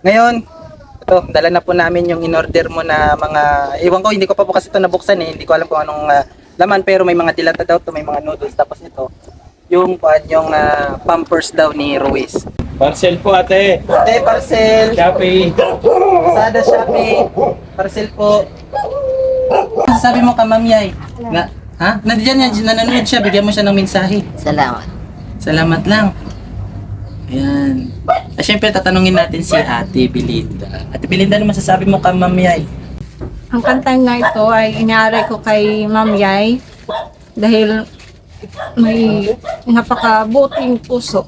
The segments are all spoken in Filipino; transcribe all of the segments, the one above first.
Ngayon, ito, dala na po namin yung in-order mo na mga, iwan ko, hindi ko pa po kasi ito nabuksan eh. Hindi ko alam kung anong ah, laman, pero may mga dilata daw to, may mga noodles. Tapos ito, yung kuan yung ah, pampers daw ni Ruiz. Parcel po ate. Ate, parcel. Shopee. Sada Shopee. Parcel po. Ano sabi mo ka, Ma'am Yay? Na, ha? Nandiyan yan, nanonood siya. Bigyan mo siya ng mensahe. Salamat. Salamat lang. Ayan. Ah, Siyempre, tatanungin natin si Ate Belinda. Ate Belinda, ano masasabi mo ka, Ma'am Yay? Ang kantang na ito ay inaray ko kay Ma'am Yay dahil may napakabuting puso.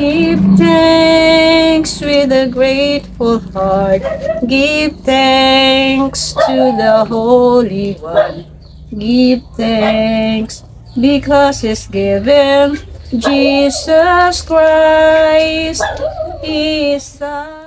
Give thanks with a grateful heart. Give thanks to the Holy One. Give thanks because He's given Jesus Christ is the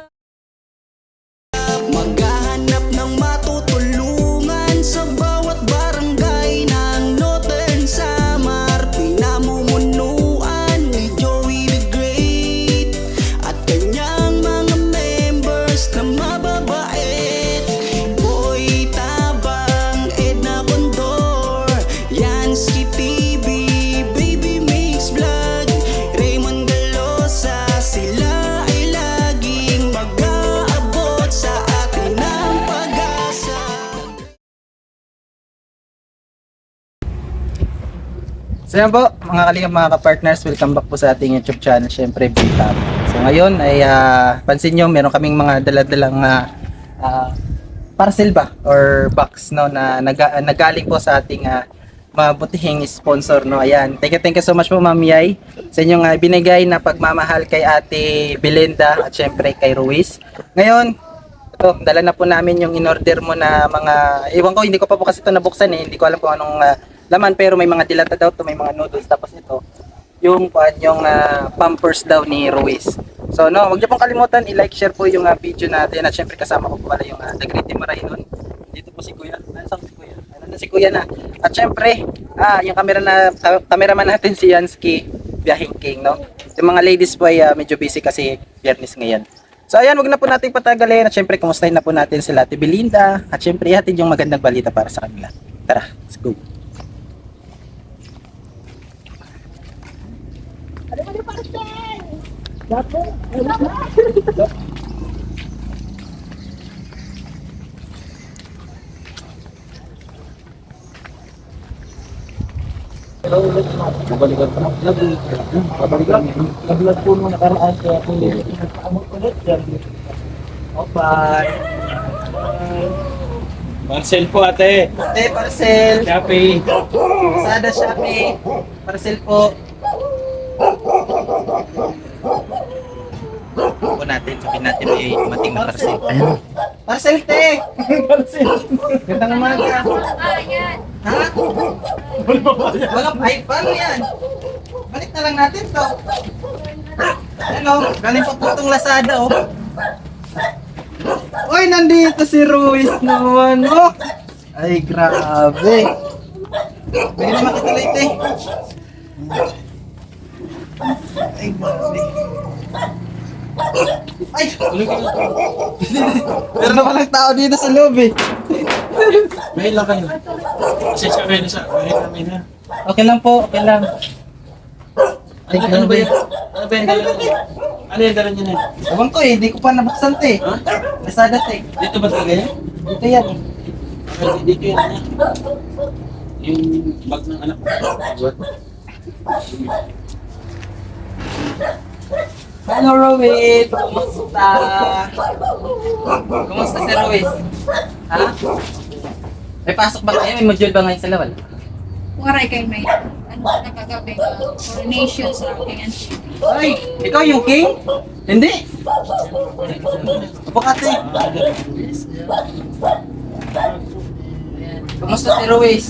So yan po, mga kalingap, mga ka-partners, welcome back po sa ating YouTube channel, syempre, Bita. So ngayon ay ah, pansin nyo, meron kaming mga daladalang ah, ah, parcel ba or box no na naga, nagaling po sa ating ah, mabutihing sponsor no. Ayan. Thank you, thank you so much po Ma'am Yay sa inyong ah, binigay na pagmamahal kay Ate Belinda at syempre kay Ruiz. Ngayon, ito, dala na po namin yung in-order mo na mga, iwan ko, hindi ko pa po kasi ito nabuksan eh. Hindi ko alam kung anong ah, laman, pero may mga dilata daw to, may mga noodles. Tapos ito, yung kuan yung ah, pampers daw ni Ruiz. So no, huwag niyo pong kalimutan i-like, share po yung ah, video natin at syempre kasama ko pala yung uh, The Great Marainon. Dito po si Kuya. Nasaan si Kuya? Ano na si Kuya na. At syempre, ah, yung camera na ka- cameraman natin si Yansky Biyahing King, no? Yung mga ladies po ay ah, medyo busy kasi biyernes ngayon. So ayan, wag na po nating patagalin at syempre kumustahin na po natin sila Ate Belinda at syempre ihatid yung magandang balita para sa kanila. Tara, let's go. Babalikan pa. Babalikan. Naglag po nung nakaraan kaya kung nagpakamot ulit yan. Bye. Parcel po ate. Ate, parcel. Shopee. Sada Shopee. Parcel po. Po natin, sabihin natin may dumating na parcel. Ayan. Parcel, te! parcel. Gandang umaga. Ha? Walang, ay, paano yan? Balik na lang natin to. Ano, galing pa po itong Lazada, oh. Uy, nandito si Ruiz naman, oh. Ay, grabe. Bili naman kita ulit, eh. Ay, grabe. Ay! Meron na palang tao dito sa loob, eh. May lang kayo. Kasi siya kayo na siya. May namin na. Okay lang po, okay lang. Ano, ano ba yan? Ano ba yan? Ano yung dala niya na? Ewan ko eh, hindi ko pa nabuksan to eh. Ha? Lazada to eh. Dito ba talaga yan? Dito yan eh. Pero dito yan niya. Yung bag ng anak ko. Hello, Ruiz! Kumusta? Kumusta si Ruiz? Ha? May pasok ba kayo? May module ba ngayon sa lawal? Waray kay may ano na kagabi uh, coronation sa aking auntie. Ay! Ikaw yung king? Hindi! Upo ka, te. Kumusta si Ruiz?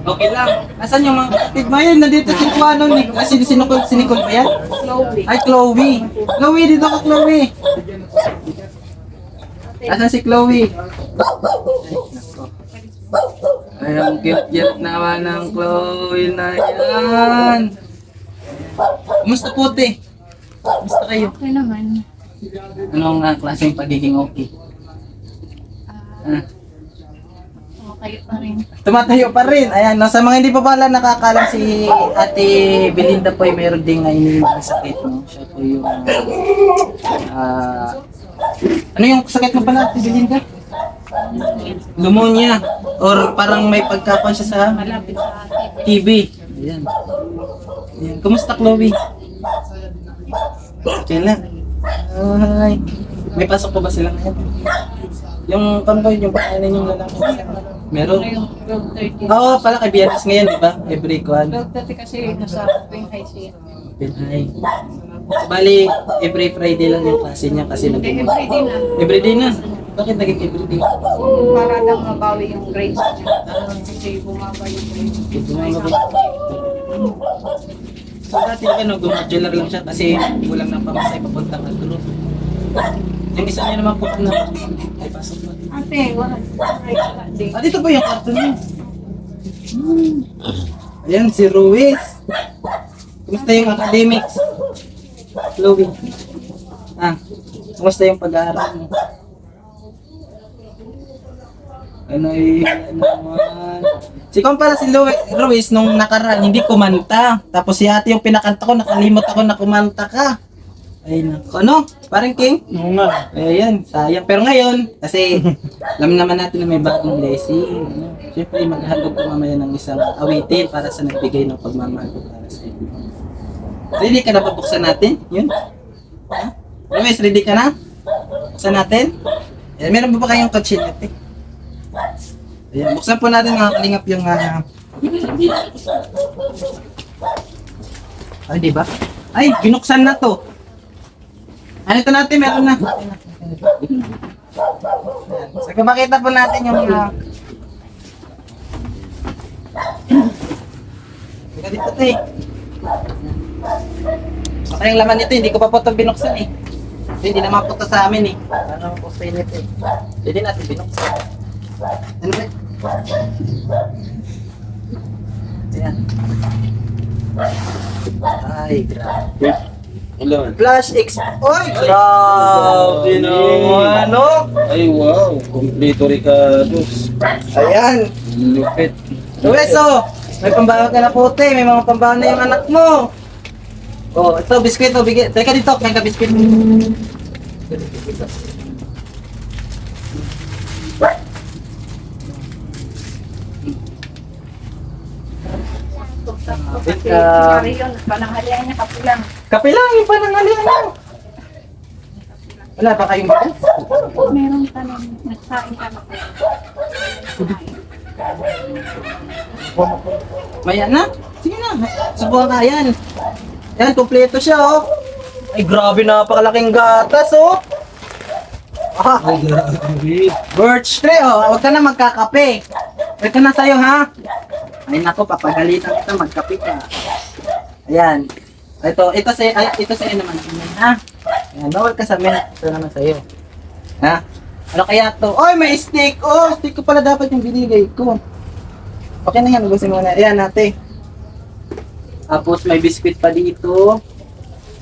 Okay lang. Nasaan yung mga kapatid mo? Ayun, nandito si Juano. Ni ah, si, si, Nicole, si Nicole ba yan? Chloe. Ay, Chloe. Chloe, dito ka, Chloe. Asan si Chloe? Ay, ang cute-cute naman ng Chloe na yan. Kumusta po, te? Gusto kayo? Okay naman. Anong uh, klaseng pagiging okay? Ah, Okay pa rin. tumatayo pa rin. Ayan, no? sa mga hindi pa pala nakakalam si Ate Belinda po ay mayroon ding uh, iniimbang sakit. No? Siya po yung... ah ano yung sakit mo pala, Ate Belinda? Pneumonia. Or parang may pagkapan siya sa Malapit sa. TB. Ayan. Ayan. Kumusta, Chloe? Okay lang. Ay. May pasok pa ba sila ngayon? Yung convoy, yung pakainin yung lalaki. Meron? Yung 12.30? Oo, pala kay Biyernes ngayon, di ba? Every kwan. 12.30 kasi nasa Quinhai siya. Pinay. Bali, every Friday lang yung klase niya kasi nag Hindi, everyday na. Everyday na. Bakit naging everyday? Para lang mabawi yung grades niya. Kasi bumaba yung grades. Ito na yung So dati ano, gumadular lang siya kasi kulang ng pamasay papuntang Agro. Yung isa niya naman po na ay pasok pa. Ate, wala. Wala. Di. Ah, dito ba yung karton niya? Hmm. Ayan, si Ruiz. Kumusta yung academics? Chloe. Ah, kumusta yung pag-aaral mo? Ano ano naman. Si kumpara si Louis, Ruiz nung nakaraan, hindi kumanta. Tapos si ate yung pinakanta ko, nakalimot ako na kumanta ka. Ay nako, ano? Parang King? Oo nga. Ayan, sayang. Pero ngayon, kasi alam naman natin na may bagong blessing. Ano? Siyempre, maghandog ko mamaya ng isang awitin para sa nagbigay ng pagmamahal ko para sa inyo. Ready ka na ba buksan natin? Yun? Ha? Luis, ready ka na? Buksan natin? Ayan, meron ba ba kayong kutsilyo? Eh? Ayan, buksan po natin mga kalingap yung... ah, Ay, di ba? Ay, binuksan na to. Ano ito natin? Meron na. So, kung makita po natin yung mga... Dito, te. Baka yung laman nito, hindi ko pa po ito binuksan eh. Kasi hindi naman po ito sa amin eh. Ano po sa init eh. Pwede natin binuksan. Ano ba? Ayan. Ay, grabe. Ilan? Flash X. Oy, grabe naman, no? Ay, wow. Kompleto Ricardos. Ayan. Lupit. Luis, oh. May pambawa ka na puti. May mga pambawa na yung anak mo. Oh, ito, biskwit. Oh, bigay. Teka dito, kaya ka biskwit. Kapit ka. Pari yun. Pananghalian niya kapulang. Kape lang, yung panangalian lang. Wala ba kayong bakit? Meron tanong. Nagsaing ka na. Maya na. Sige na. Subukan ka yan. Yan, kompleto siya, oh. Ay, grabe, napakalaking gatas, oh. Ah, Ay, grabe. birch tree, oh. Huwag ka na magkakape. Huwag ka na sa'yo, ha? Ay, nako, papagalitan kita, magkape ka. Ayan. Ito, ito sa, ay, ito sa'yo naman, Ayan, ha? Ayan, bawal ka sa men. Ito naman sa'yo. Ha? Ano kaya to? Oy, may stick! Oh, stick ko pala dapat yung binigay ko. Okay na yan, ubusin mo na. Ayan, ate. Tapos may biskwit pa dito.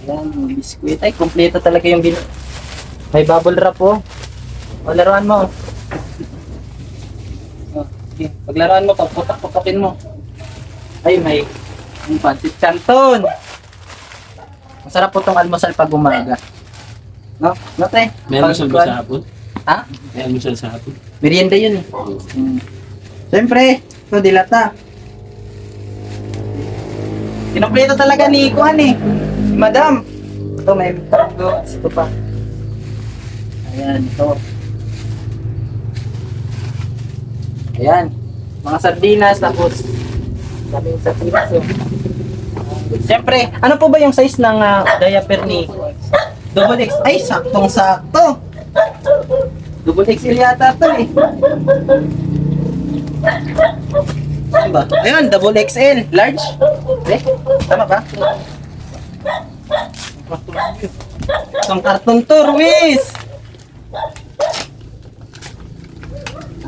Ayan, may biskwit. Ay, kompleto talaga yung bin... May bubble wrap po. O, laruan mo. Paglaruan mo, pagputak-putakin mo. Ay, may... Yung pancit canton. Masarap po itong almusal pag umaga. No? No, te? May almusal ba sa hapon? Ha? May almusal sa hapon? Merienda yun eh. Mm. Siyempre, ito dilata. Kinompleto talaga ni Kuan eh. Madam. Ito may tango. Ito pa. Ayan, ito. Ayan. Mga sardinas, tapos daming sardinas yun. Siyempre, ano po ba yung size ng ah, diaper ni Double X? Ay, saktong-sakto. Double XL yata ito eh. Ano ba? Ayun, double XL. Large? Eh, tama ba? Itong karton to, Ruiz!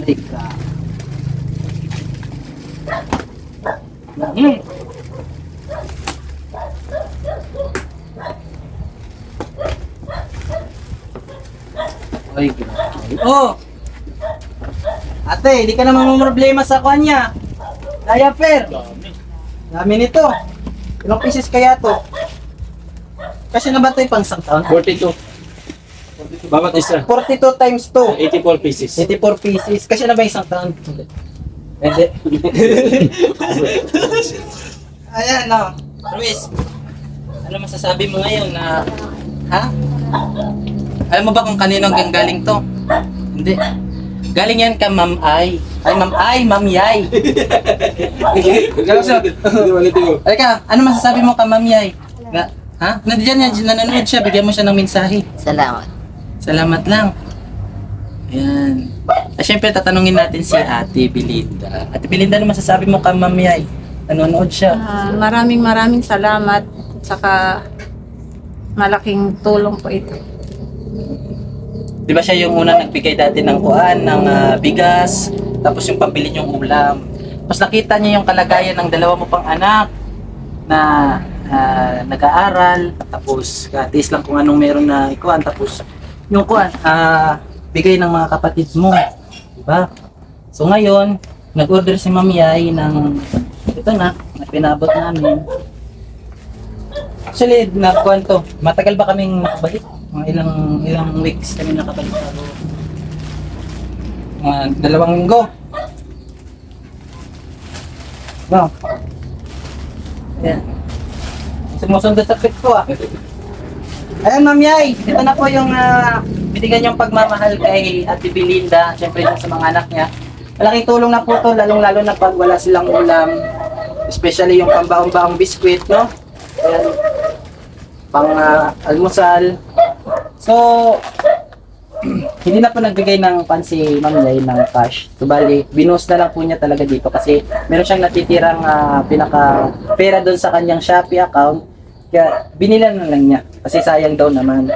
Ay, ka. Hmm. Ay. Oh! Ate, hindi ka naman problema sa kanya. Diaper. Dami. Dami nito. Ilang pieces kaya to? Kasi na ba ito yung pang isang taon? 42. Babat isa. 42 times 2. 84 pieces. 84 pieces. Kasi na ba isang taon? Hindi. Ayan, no. Luis, ano masasabi mo ngayon na... Ha? Alam mo ba kung kanino ang galing to? Hindi. Galing yan ka, Ma'am Ay. Ay, Ma'am Ay, Ma'am Yay. Galing siya. Alika, ano masasabi mo ka, Ma'am Yay? Na, ha? Nandiyan yan, nanonood siya, bigyan mo siya ng mensahe. Salamat. Salamat lang. Ayan. Ah, Siyempre, tatanungin natin si Ate Belinda. Ate Belinda, ano masasabi mo ka, Ma'am Yay? Nanonood siya. Ah, maraming maraming salamat. Saka malaking tulong po ito. Di ba siya yung unang nagbigay dati ng kuan, ng ah, bigas, tapos yung pambili niyong ulam. Tapos nakita niya yung kalagayan ng dalawa mo pang anak na ah, nag-aaral, tapos katis lang kung anong meron na ikuan, tapos yung kuan, ah, bigay ng mga kapatid mo. Di ba? So ngayon, nag-order si Ma'am Yay ng ito na, na pinabot namin. Actually, nakuan to. Matagal ba kaming nakabalik? Mga ilang ilang weeks kami nakabalik bago. Mga dalawang linggo. No. Ayan. Sumusunod sa pit ko ah. Ayan, Ma'am Yay. Ito na po yung uh, binigyan niyong pagmamahal kay Ate Belinda. Siyempre dun sa mga anak niya. Malaking tulong na po to, lalong-lalo na pag wala silang ulam. Especially yung pambaong-baong biskwit, no? Ayan. Pang ah, almusal. So, hindi na po nagbigay ng pan si Ma'am Yay ng cash. So, bali, binos na lang po niya talaga dito kasi meron siyang natitirang ah, pinaka pera doon sa kanyang Shopee account. Kaya binilan na lang niya kasi sayang daw naman.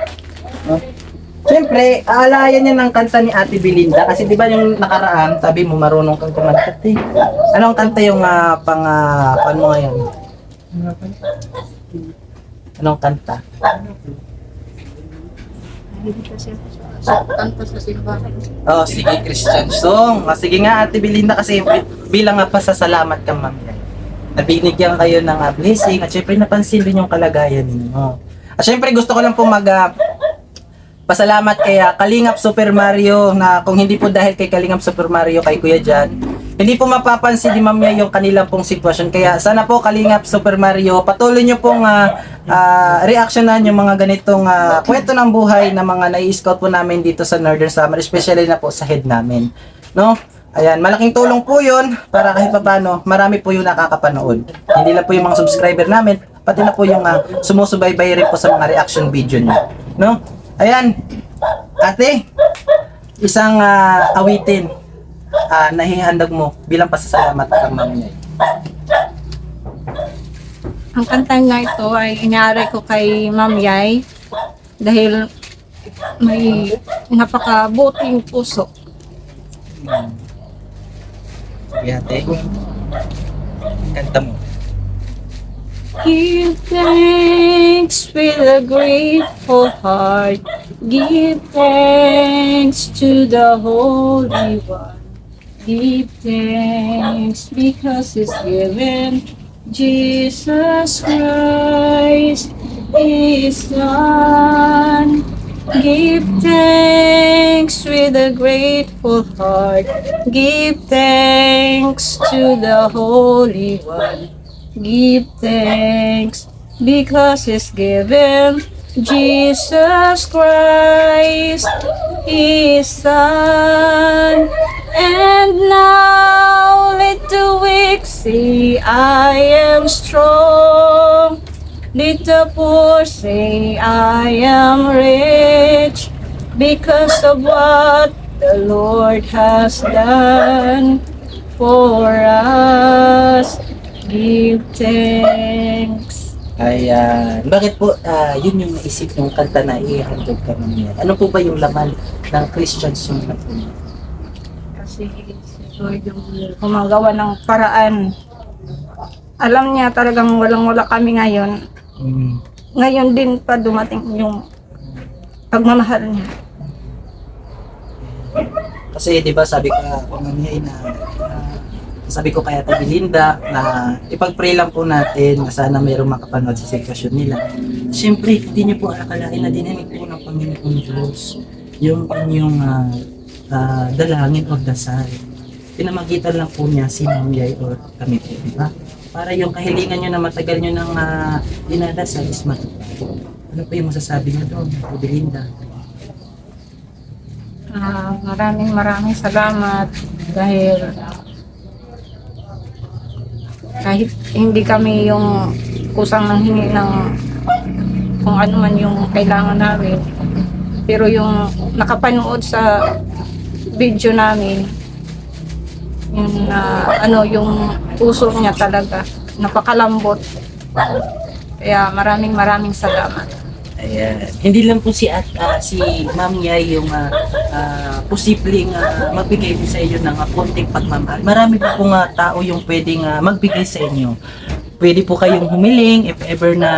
No? Siyempre, aalayan niya ng kanta ni Ate Belinda kasi di ba yung nakaraan, sabi mo marunong kang kumanta eh. Anong kanta yung ah, pang uh, pan mo ngayon? Anong kanta? Kanta sa simbahan. Oh, sige, Christian song. Ah, sige nga, Ate Belinda, kasi bi- bilang nga pasasalamat ka, ma'am. yan. Nabinigyan kayo ng ah, blessing at syempre napansin din yung kalagayan ninyo. At syempre gusto ko lang po mag ah, pasalamat kay ah, Kalingap Super Mario na kung hindi po dahil kay Kalingap Super Mario kay Kuya Jan, hindi po mapapansin ni Ma'am yung kanilang pong sitwasyon. Kaya sana po Kalingap Super Mario, patuloy nyo pong ah, ah, reactionan yung mga ganitong ah, kwento ng buhay na mga nai-scout po namin dito sa Northern Summer, especially na po sa head namin. No? Ayan, malaking tulong po yun para kahit papano, marami po yung nakakapanood. Hindi lang po yung mga subscriber namin, pati na po yung ah, sumusubaybay rin po sa mga reaction video nyo. No? Ayan, ate, isang ah, awitin ah, nahihandag mo bilang pasasalamat kang mamiyay. Ang kantang na ito ay inaray ko kay Ma'am Yay dahil may napakabuting puso. Sige ate, kanta mo. Give thanks with a grateful heart. Give thanks to the Holy One. Give thanks because He's given Jesus Christ, His Son. Give thanks with a grateful heart. Give thanks to the Holy One. Give thanks because He's given Jesus Christ, His Son. And now let the weak say, I am strong. Let the poor say, I am rich because of what the Lord has done for us. Give thanks. Ayan. Bakit po ah, yun yung naisip yung kanta na ihandog ka mamiyay? Ano po ba yung laman ng Christian song na po? Kasi si Lord yung gumagawa ng paraan. Alam niya talagang walang-wala kami ngayon. Ngayon din pa dumating yung pagmamahal niya. Kasi 'di ba sabi ko kung na ah, sabi ko kaya Ate Belinda na ipag-pray lang po natin na sana mayroong makapanood sa sitwasyon nila. Siyempre, hindi niyo po akalain na dininig po ng Panginoon Diyos yung inyong ah, ah, dalangin o dasal. Pinamagitan lang po niya si Ma'am Yay kami po, di ba? Para yung kahilingan niyo na matagal niyo nang uh, dinadasal is matupad. Ano po yung masasabi niyo doon, Ate Belinda? Ah, maraming maraming salamat dahil kahit hindi kami yung kusang nanghingi ng kung ano man yung kailangan namin pero yung nakapanood sa video namin yung na ano yung puso niya talaga napakalambot. Kaya maraming maraming salamat Ayan. Hindi lang po si at ah, si Ma'am Yay yung ah, ah, posibleng ah, magbigay din sa inyo ng ah, konting pagmamahal. Marami po pong ah, tao yung pwedeng ah, magbigay sa inyo. Pwede po kayong humiling if ever na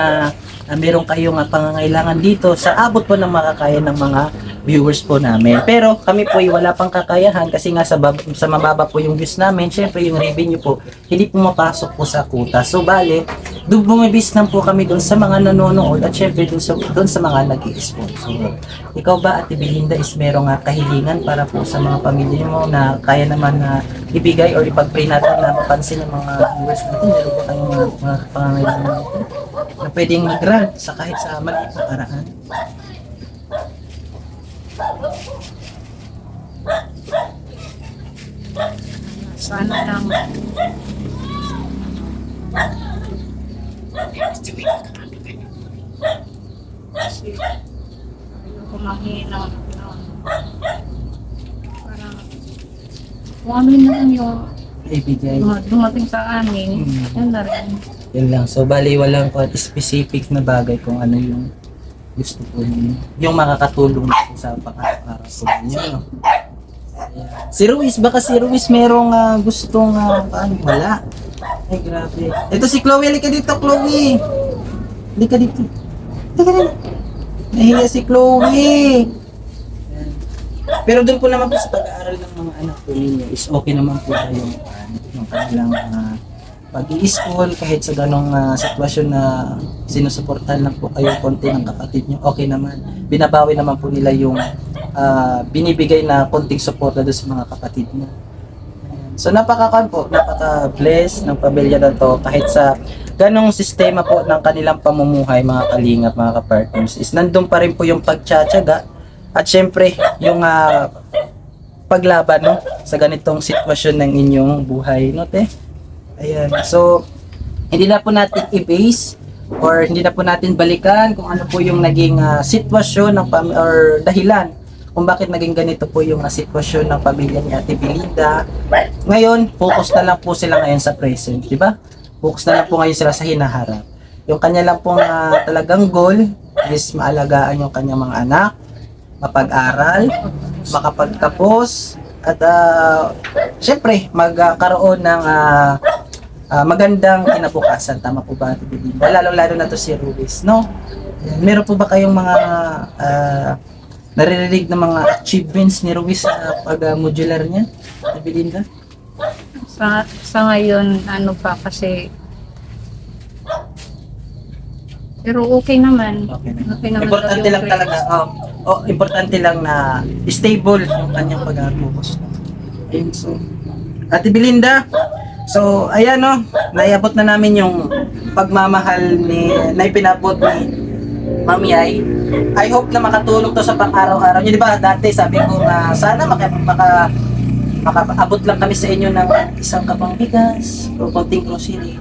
ah, meron kayong ah, pangangailangan dito sa abot po ng makakaya ng mga viewers po namin. Pero kami po ay wala pang kakayahan kasi nga sa, bab- sa mababa po yung views namin, syempre yung revenue po, hindi po mapasok po sa kuta. So bale, doon bumibis lang po kami doon sa mga nanonood at syempre doon sa, doon sa mga nag sponsor Ikaw ba, Ate Belinda, is merong nga kahilingan para po sa mga pamilya mo na kaya naman na ibigay or ipag-pray natin na mapansin ng mga viewers natin? Meron ba kayong mga, mga pangangailangan natin na pwedeng mag-grant sa kahit sa maliit na paraan? sana lang ayoko manghina ng parang kung ano lang yung Ibigay. duma- dumating sa amin, Mm. yan na rin. Yun lang. So, bali, walang kwan- specific na bagay kung ano yung gusto po ninyo. Yung makakatulong po sa pang-araw po ninyo. no? Ayan. Si Ruiz, baka si Ruiz merong ah, gustong, uh, paano, wala. Ay, grabe. Ito si Chloe, halika dito, Chloe. Halika dito. Halika dito. Nahiya si Chloe. Pero doon po naman po sa pag-aaral ng mga anak po ninyo is okay naman po sa yung, ano, yung kanilang ah, pag-i-school kahit sa ganong ah, sitwasyon na sinusuportahan lang po kayo konti ng kapatid nyo, okay naman. Binabawi naman po nila yung ah, binibigay na konting suporta doon sa mga kapatid mo. So napaka po, napaka-bless ng pamilya na to. Kahit sa ganong sistema po ng kanilang pamumuhay mga kalingap, mga kapartners is nandun pa rin po yung pagtsatsaga. At syempre yung ah, paglaban no sa ganitong sitwasyon ng inyong buhay no te? Ayan. So hindi na po natin i-base or hindi na po natin balikan kung ano po yung naging ah, sitwasyon ng or dahilan kung bakit naging ganito po yung sitwasyon ng pamilya ni Ate Belinda. Ngayon, focus na lang po sila ngayon sa present, di ba? Focus na lang po ngayon sila sa hinaharap. Yung kanya lang pong ah, talagang goal is maalagaan yung kanyang mga anak, mapag-aral, makapagtapos, at uh, syempre, magkaroon ng ah, ah, magandang kinabukasan. Tama po ba, Ate Belinda? Lalo-lalo na to si Ruiz, no? Meron po ba kayong mga ah, naririnig na mga achievements ni Ruiz sa pag-modular niya, Belinda? Sa, sa ngayon, ano pa kasi pero okay naman. Okay. Okay naman Importante lang talaga, um, oh, importante lang na stable yung kanyang pag-focus. Ayun, so, Ate Belinda, so, ayan no, naiabot na namin yung pagmamahal ni, na ipinabot ni Ma'am Yay. I hope na makatulong to sa pang-araw-araw niyo. Di ba, dati sabi ko na sana maka, maka, makaabot lang kami sa inyo ng isang kapang bigas o konting grocery.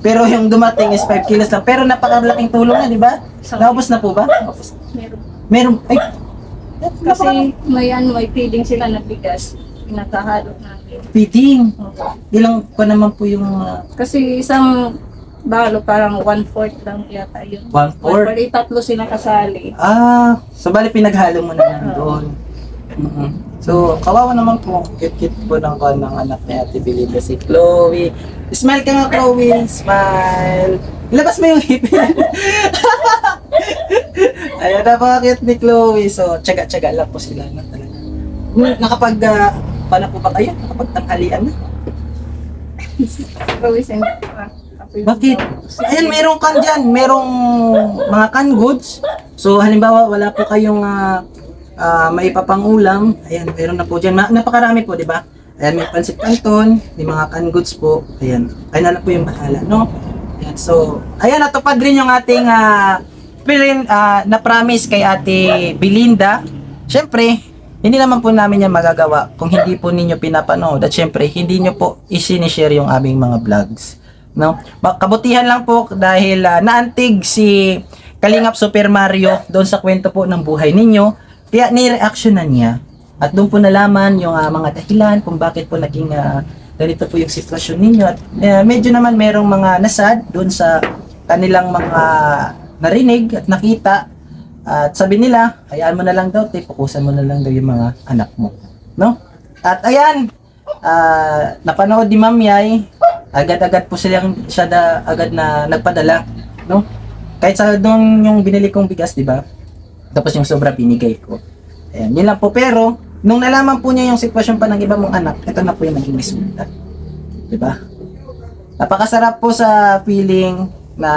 Pero yung dumating is 5 kilos lang. Pero napakalaking tulong na, di ba? Naubos na po ba? Naubos. Meron. Meron, ay, Kasi may ano, may feeding sila na bigas. Pinakahalo namin. feeding. Ilang pa naman po yung Kasi isang balo parang one-fourth lang yata yun. one fourth? One-fourth, eh, tatlo sila kasali. Ah, so bali pinaghalo mo na lang doon. Mhm. So, kawawa naman po. Kit-kit po ng kon ng anak ni Ate Belinda si Chloe. Smile ka nga, Chloe. Smile. Ilabas mo yung hipin. Ayan, napaka-cute ni Chloe. So, tsaga-tsaga lang po sila na talaga. n- nakapag, ah, paano po ba kayo? Nakapag tanghalian na? Always and Bakit? Ayan, meron kan dyan. Merong mga canned goods. So, halimbawa, wala po kayong uh, maipapangulam. Ayan, meron na po dyan. Ma- napakarami po, di ba? Ayan, may pansit canton, may mga canned goods po. Ayan, kayo na po yung bahala, no? Ayan, so, ayan, natupad rin yung ating uh, pilin, ah, na-promise kay ate Belinda. Siyempre, hindi naman po namin yan magagawa kung hindi po ninyo pinapanood at syempre hindi nyo po isinishare yung aming mga vlogs. No? Kabutihan lang po dahil ah, naantig si Kalingap Super Mario doon sa kwento po ng buhay ninyo. Kaya ni-reaction na niya. At doon po nalaman yung ah, mga dahilan kung bakit po naging ah, ganito po yung sitwasyon ninyo. At eh, medyo naman merong mga nasad doon sa kanilang mga narinig at nakita. At sabi nila, hayaan mo na lang daw, te, pukusan mo na lang daw yung mga anak mo. No? At ayan, ah, napanood ni Ma'am Yay, agad-agad po silang siya da, agad na nagpadala. No? Kahit sa doon yung binili kong bigas, di ba? Tapos yung sobra binigay ko. Ayan, yun lang po. Pero, nung nalaman po niya yung sitwasyon pa ng iba mong anak, ito na po yung naging resulta. Di ba? Napakasarap po sa feeling na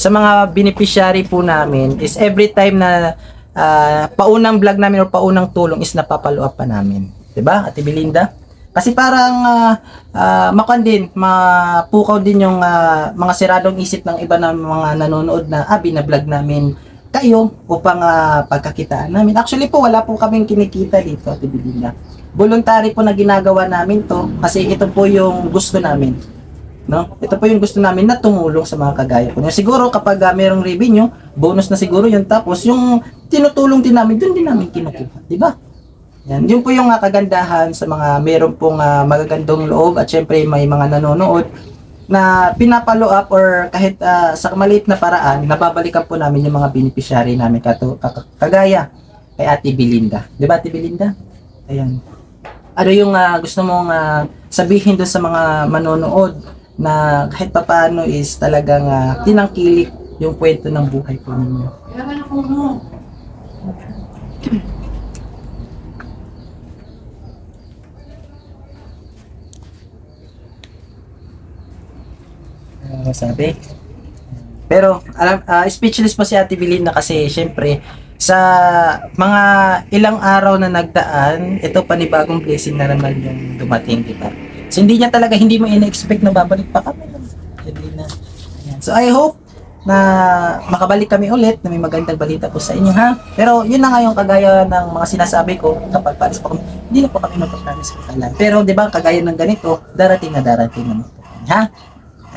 sa mga beneficiary po namin is every time na ah, paunang vlog namin or paunang tulong is napapalo pa namin. 'Di ba? Ate Belinda? Kasi parang uh, makan din, mapukaw din yung ah, mga siradong isip ng iba ng mga nanonood na ah, binablog namin kayo upang ah, pagkakitaan namin. Actually po, wala po kaming kinikita dito, Ate. Voluntary po na ginagawa namin to kasi ito po yung gusto namin. No? Ito po yung gusto namin na tumulong sa mga kagaya ko. Siguro kapag uh, merong revenue, bonus na siguro yun. Tapos yung tinutulong din namin, doon din namin kinukuha. Di ba? Yan. Yun po yung uh, kagandahan sa mga meron pong uh, magagandong loob at syempre may mga nanonood na pinapalo up or kahit uh, sa maliit na paraan, nababalikan po namin yung mga beneficiary namin kato, kag- kagaya kay Ate Belinda. Di ba Ate Belinda? Ayan. Ano yung uh, gusto mong uh, sabihin doon sa mga manonood na kahit papaano is talagang uh, tinangkilik yung kwento ng buhay po ninyo. Ano sabi? Pero alam ah, speechless po si Ate Belinda kasi syempre sa mga ilang araw na nagdaan, ito panibagong blessing na naman yung dumating, di ba? So hindi niya talaga, hindi mo ina-expect na babalik pa kami. Hindi na. Ayan. So I hope na makabalik kami ulit na may magandang balita po sa inyo ha. Pero yun na nga yung kagaya ng mga sinasabi ko kapag palis pa kami, hindi na po kami magpapromise sa kailan. Pero di ba kagaya ng ganito, darating na darating naman po kami, ha.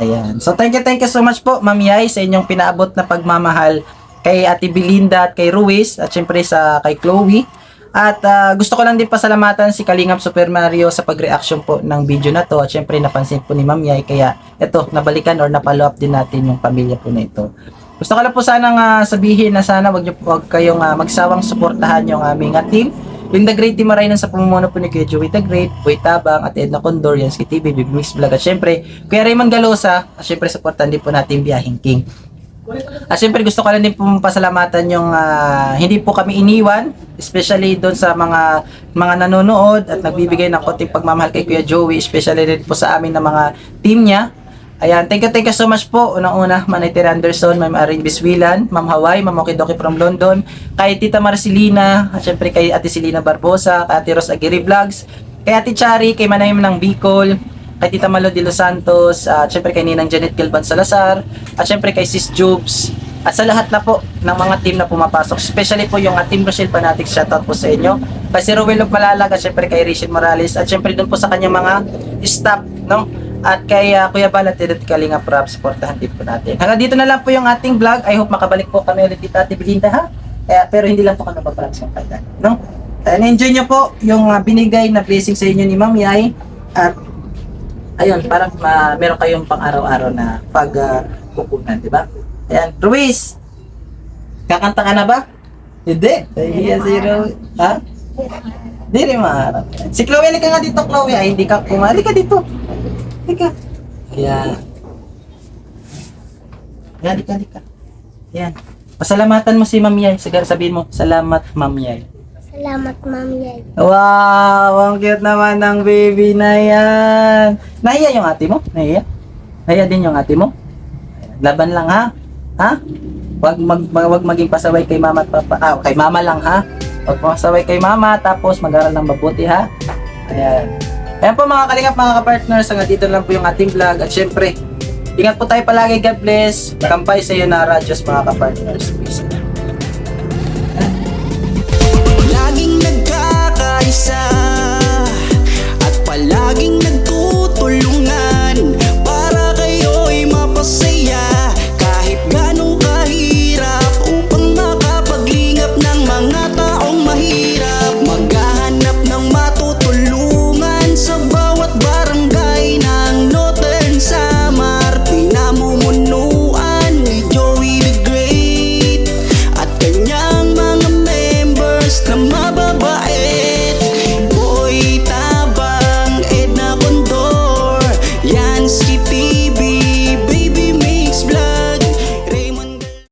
Ayan. So thank you, thank you so much po Ma'am Yai sa inyong pinaabot na pagmamahal kay Ate Belinda at kay Ruiz at syempre sa kay Chloe. At ah, gusto ko lang din pasalamatan si Kalingap Super Mario sa pag-reaction po ng video na to at syempre napansin po ni Ma'am Yai kaya eto nabalikan or napalo up din natin yung pamilya po na ito. Gusto ko lang po sanang ah, sabihin na sana wag niyo wag kayong ah, magsawang suportahan yung aming ah, team. Yung The Great Team Marainan sa pamumuno po ni Kuya Joey The Great, Boy Tabang, at Edna Condor, yan si TV, Big Mix Vlog, at syempre, Kuya Raymond Galosa, at syempre, supportan din po natin Biyahing King. At syempre gusto ko lang din po pasalamatan yung ah, hindi po kami iniwan, especially doon sa mga mga nanonood at nagbibigay ng konting pagmamahal kay Kuya Joey, especially rin po sa amin na mga team niya. Ayan, thank you, thank you so much po. Unang-una, Maniter Anderson, Ma'am Arin Biswilan, Ma'am Hawaii, Ma'am Okidoki from London, kay Tita Marcelina, at syempre kay Ate Selena Barbosa, kay Ate Ros Aguirre Vlogs, kay Ate Chari, kay Manayim ng Bicol, kay Tita Malo de Los Santos, at syempre kay Ninang Janet Gilban Salazar, at syempre kay Sis Jobs, at sa lahat na po ng mga team na pumapasok, especially po yung Team Rochelle Fanatics, shoutout po sa inyo. Kay si Rowel Malalag, at syempre kay Rachel Morales, at syempre dun po sa kanyang mga staff, no? At kay uh, Kuya Balat at Kalinga Prab, supportahan din po natin. Hanggang dito na lang po yung ating vlog. I hope makabalik po kami ulit dito Ate Belinda ha. Kaya, pero hindi lang po kami magpapalag sa kailan. No? And enjoy nyo po yung uh, binigay na blessing sa inyo ni Ma'am Yai. At ayun, para ma meron kayong pang araw-araw na pag uh, di ba? Ayan, Ruiz! Kakanta ka na ba? Hindi. Si Ruiz. Ha? Hindi rin maharap. Si Chloe, halika nga dito, Chloe. Ay, hindi ka kumali ka dito. Halika. Ayan. Ayan, halika, halika. Ayan. Pasalamatan mo si Ma'am Yay. Sabihin mo, salamat Ma'am Yay. Salamat, Ma'am Yay. Wow, ang cute naman ng baby na yan. Nahiya yung ate mo? Nahiya? Nahiya din yung ate mo? Laban lang ha? Ha? Wag mag, mag wag maging pasaway kay mama at papa. Ah, kay mama lang ha. Wag pasaway kay mama tapos mag-aral ng mabuti ha. Ayan. Ayan po mga kalingap, mga kapartners, hanggang dito lang po yung ating vlog. At syempre, ingat po tayo palagi. God bless. Kampay sa iyo na Radyos mga kapartners. Peace